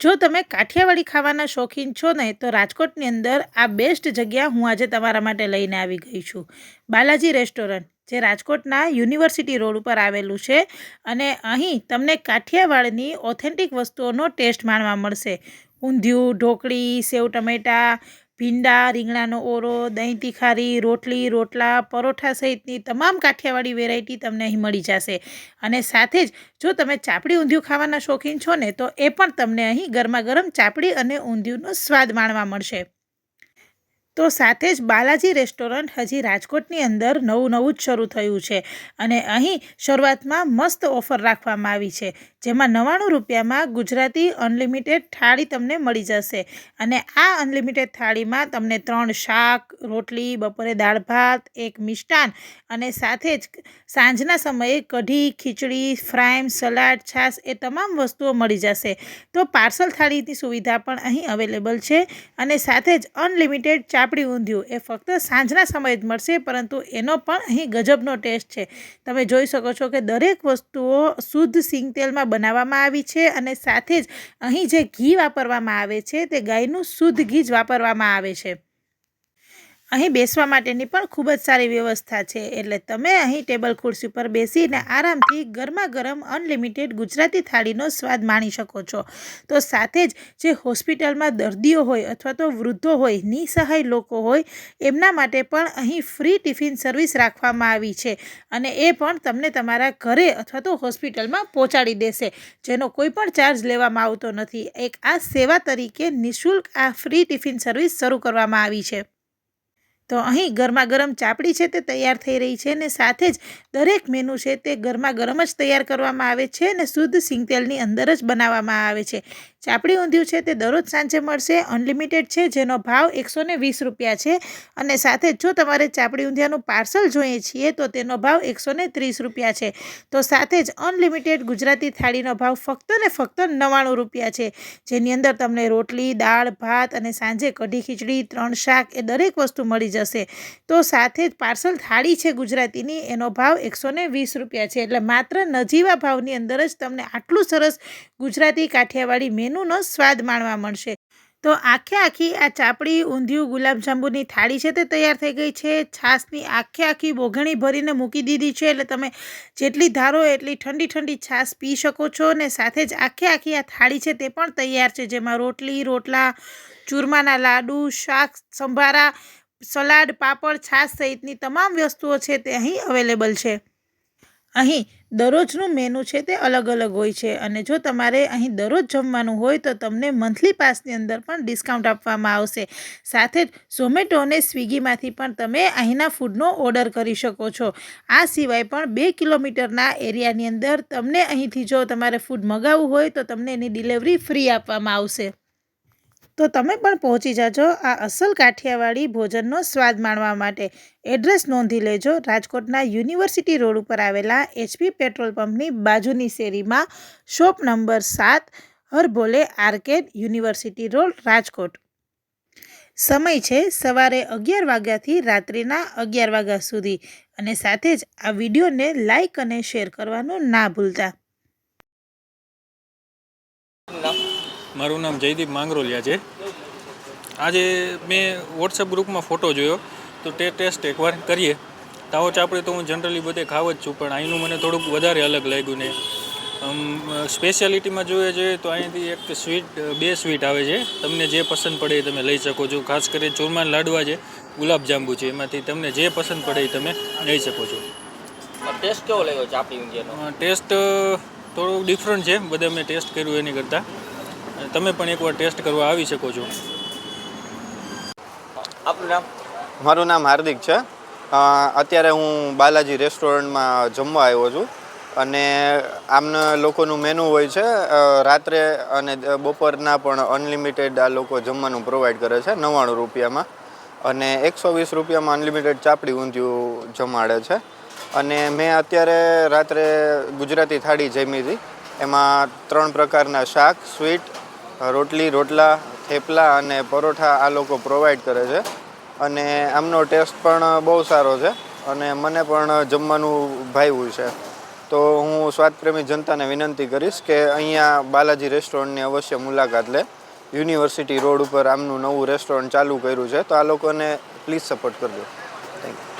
જો તમે કાઠિયાવાડી ખાવાના શોખીન છો ને, તો રાજકોટની અંદર આ બેસ્ટ જગ્યા હું આજે તમારા માટે લઈને આવી ગઈ છું. બાલાજી રેસ્ટોરન્ટ, જે રાજકોટના યુનિવર્સિટી રોડ ઉપર આવેલું છે અને અહીં તમને કાઠિયાવાડની ઓથેન્ટિક વસ્તુઓનો ટેસ્ટ માણવા મળશે. ઊંધિયું, ઢોકળી, સેવ ટમેટાં ભીંડા, રીંગણાનો ઓરો દહીં તીખારી, રોટલી, રોટલા, પરોઠા સહિતની તમામ કાઠિયાવાડી વેરાયટી તમને અહીં મળી જશે. અને સાથે જ જો તમે ચાપડી ઊંધિયું ખાવાના શોખીન છો ને, તો એ પણ તમને અહીં ગરમા ગરમ ચાપડી અને ઊંધિયુંનો સ્વાદ માણવા મળશે. તો સાથે જ બાલાજી રેસ્ટોરન્ટ હજી રાજકોટની અંદર નવું નવું જ શરૂ થયું છે અને અહીં શરૂઆતમાં મસ્ત ઓફર રાખવામાં આવી છે, જેમાં નવ્વાણું રૂપિયામાં ગુજરાતી અનલિમિટેડ થાળી તમને મળી જશે અને આ અનલિમિટેડ થાળીમાં તમને ત્રણ શાક, રોટલી, બપોરે દાળ ભાત, એક મિષ્ટાન અને સાથે જ સાંજના સમયે કઢી, ખીચડી, ફ્રાઈમ, સલાડ, છાશ એ તમામ વસ્તુઓ મળી જશે. તો પાર્સલ થાળીની સુવિધા પણ અહીં અવેલેબલ છે અને સાથે જ અનલિમિટેડ ચાપડી ઊંધિયું, એ ફક્ત સાંજના સમયે જ મળશે, પરંતુ એનો પણ અહીં ગજબનો ટેસ્ટ છે. તમે જોઈ શકો છો કે દરેક વસ્તુઓ શુદ્ધ સિંગ તેલમાં બનાવવામાં આવી છે અને સાથે જ અહીં જે ઘી વાપરવામાં આવે છે તે ગાયનું શુદ્ધ ઘી જ વાપરવામાં આવે છે. અહીં બેસવા માટેની પણ ખૂબ જ સારી વ્યવસ્થા છે. એટલે તમે અહીં ટેબલ ખુરશી પર બેસીને આરામથી ગરમા ગરમ અનલિમિટેડ ગુજરાતી થાળીનો સ્વાદ માણી શકો છો. તો સાથે જ જે હોસ્પિટલમાં દર્દીઓ હોય અથવા તો વૃદ્ધો હોય, નિસહાય લોકો હોય, એમના માટે પણ અહીં ફ્રી ટિફિન સર્વિસ રાખવામાં આવી છે અને એ પણ તમને તમારા ઘરે અથવા તો હોસ્પિટલમાં પહોંચાડી દેશે, જેનો કોઈ પણ ચાર્જ લેવામાં આવતો નથી. એક આ સેવા તરીકે નિઃશુલ્ક આ ફ્રી ટિફિન સર્વિસ શરૂ કરવામાં આવી છે. તો અહીં ગરમા ગરમ ચાપડી છે તે તૈયાર થઈ રહી છે અને સાથે જ દરેક મેનુ છે તે ગરમા ગરમ જ તૈયાર કરવામાં આવે છે અને શુદ્ધ સિંગતેલની અંદર જ બનાવવામાં આવે છે. ચાપડી ઊંધિયું છે તે દરરોજ સાંજે મળશે, અનલિમિટેડ છે, જેનો ભાવ એકસો ને વીસ રૂપિયા છે. અને સાથે જો તમારે ચાપડી ઊંધિયાનું પાર્સલ જોઈએ છીએ, તો તેનો ભાવ એકસો ને ત્રીસ રૂપિયા છે. તો સાથે જ અનલિમિટેડ ગુજરાતી થાળીનો ભાવ ફક્ત ને ફક્ત નવ્વાણું રૂપિયા છે. જેની અંદર તમને રોટલી, દાળ, ભાત અને સાંજે કઢી ખીચડી, ત્રણ શાક એ દરેક વસ્તુ મળી જશે. તો સાથે જ પાર્સલ થાળી છે ગુજરાતીની, એનો ભાવ એકસો ને વીસ રૂપિયા છે. એટલે માત્ર નજીવા ભાવની અંદર જ તમને આટલું સરસ ગુજરાતી કાઠિયાવાડી મેનુનો સ્વાદ માણવા મળશે. તો આખે આખી આ ચાપડી, ઊંધિયું ગુલાબજાંબુની થાળી છે તે તૈયાર થઈ ગઈ છે. છાશની આખે આખી બોઘણી ભરીને મૂકી દીધી છે. એટલે તમે જેટલી ધારો એટલી ઠંડી ઠંડી છાશ પી શકો છો અને સાથે જ આખે આખી આ થાળી છે તે પણ તૈયાર છે. જેમાં રોટલી, રોટલા, ચૂરમાના લાડુ, શાક, સંભારા, સલાડ, પાપડ, છાશ સહિતની તમામ વસ્તુઓ છે તે અહીં અવેલેબલ છે. અહીં દરરોજનું મેનુ છે તે અલગ અલગ હોય છે અને જો તમારે અહીં દરરોજ જમવાનું હોય તો તમને મંથલી પાસની અંદર પણ ડિસ્કાઉન્ટ આપવામાં આવશે. સાથે જ ઝોમેટો અને સ્વિગીમાંથી પણ તમે અહીંના ફૂડનો ઓર્ડર કરી શકો છો. આ સિવાય પણ બે કિલોમીટરના એરિયાની અંદર તમને અહીંથી જો તમારે ફૂડ મગાવવું હોય તો તમને એની ડિલિવરી ફ્રી આપવામાં આવશે. તો તમે પણ પહોંચી જાજો આ અસલ કાઠિયાવાડી ભોજનનો સ્વાદ માણવા માટે. એડ્રેસ નોંધી લેજો રાજકોટના યુનિવર્સિટી રોડ ઉપર આવેલા એચપી પેટ્રોલ પંપની બાજુની શેરીમાં. શોપ નંબર સાત, Harbhole arcade university road, Rajkot. સમય છે સવારે અગિયાર વાગ્યાથી રાત્રિના અગિયાર વાગ્યા સુધી અને સાથે જ આ વિડીયોને લાઈક અને શેર કરવાનું ના ભૂલતા. મારું નામ જયદીપ માંગરોલિયા છે. આજે મેં વોટ્સએપ ગ્રુપમાં ફોટો જોયો. તો તે ટેસ્ટ એકવાર કરીએ. તાવો ચાપડી તો હું જનરલી બધે ખાવ જ છું પણ અહીંનું મને થોડુંક વધારે અલગ લાગ્યું ને. સ્પેશિયાલિટીમાં જોઈએ જોઈએ તો અહીંથી એક સ્વીટ બે સ્વીટ આવે છે. તમને જે પસંદ પડે એ તમે લઈ શકો છો. ખાસ કરી ચૂરમાન લાડવા છે ગુલાબજાંબુ છે એમાંથી તમને જે પસંદ પડે એ તમે લઈ શકો છો. ટેસ્ટ કેવો લાગ્યો? ચાપડી ટેસ્ટ થોડુંક ડિફરન્ટ છે. બધે મેં ટેસ્ટ કર્યું એની કરતાં. તમે પણ એકવાર ટેસ્ટ કરવા આવી શકો છો. આપનું નામ? મારું નામ હાર્દિક છે. અત્યારે હું બાલાજી રેસ્ટોરન્ટમાં જમવા આવ્યો છું અને આમના લોકોનું મેનુ હોય છે રાત્રે અને બપોરના પણ અનલિમિટેડ આ લોકો જમવાનું પ્રોવાઈડ કરે છે નવ્વાણું રૂપિયામાં. અને એકસો વીસ રૂપિયામાં અનલિમિટેડ ચાપડી ઊંધિયું જમાડે છે. અને મેં અત્યારે રાત્રે ગુજરાતી થાળી જમી હતી. એમાં ત્રણ પ્રકારના શાક સ્વીટ રોટલી, રોટલા, થેપલા અને પરોઠા આ લોકો પ્રોવાઈડ કરે છે. અને આમનો ટેસ્ટ પણ બહુ સારો છે અને મને પણ જમવાનું ભાવ્યું છે. તો હું સ્વાદપ્રેમી જનતાને વિનંતી કરીશ કે અહીંયા બાલાજી રેસ્ટોરન્ટની અવશ્ય મુલાકાત લે. યુનિવર્સિટી રોડ ઉપર આમનું નવું રેસ્ટોરન્ટ ચાલુ કર્યું છે. તો આ લોકોને પ્લીઝ સપોર્ટ કરજો. Thank you